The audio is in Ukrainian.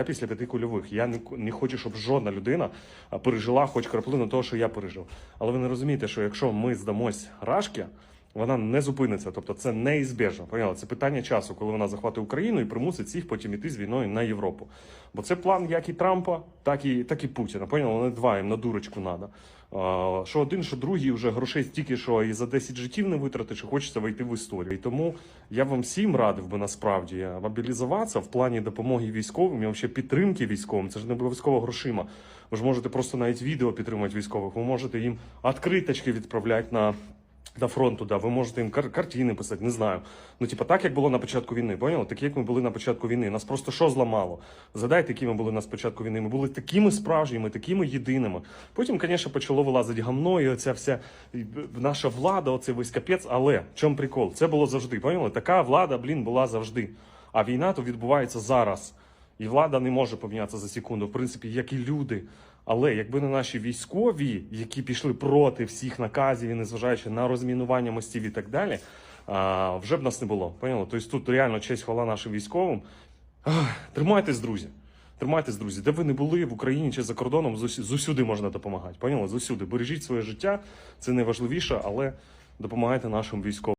Я після п'яти кульових. Я не, не хочу, щоб жодна людина пережила хоч краплину того, що я пережив. Але ви не розумієте, що якщо ми здамось рашки, вона не зупиниться. Тобто це неізбіжно. Поняли? Це питання часу, коли вона захватить Україну і примусить всіх потім іти з війною на Європу. Бо це план як і Трампа, так і, так і Путіна. Поняли? Вони два їм на дурочку треба. Що один, що другий вже грошей стільки, що і за 10 життів не витратиш, що хочеться вийти в історію. І тому я вам всім радив би насправді мобілізуватися в плані допомоги військовим і взагалі підтримки військовим. Це ж не обов'язково грошима. Ви ж можете просто навіть відео підтримувати військових. Ви можете їм відкриточки відправляти на. До фронту, да, ви можете їм кар- картини писати, не знаю. Ну, типа, так як було на початку війни, поняли? Так як ми були на початку війни. Нас просто що зламало? Згадайте, які ми були на початку війни. Ми були такими справжніми, такими єдиними. Потім, звісно, почало вилазити гамно, і оця вся наша влада, оцей весь капець. Але в чому прикол? Це було завжди. Поняли? Така влада, блін, була завжди. А війна то відбувається зараз. І влада не може помінятися за секунду, в принципі, як і люди. Але якби не наші військові, які пішли проти всіх наказів, і незважаючи на розмінування мостів і так далі, а, вже б нас не було. Поняли? Тобто тут реально честь хвала нашим військовим. Ах, Тримайтесь, друзі. Тримайтесь, друзі. Де ви не були в Україні чи за кордоном, зусюди можна допомагати. Поняли? Зусюди. Бережіть своє життя, це найважливіше, але допомагайте нашим військовим.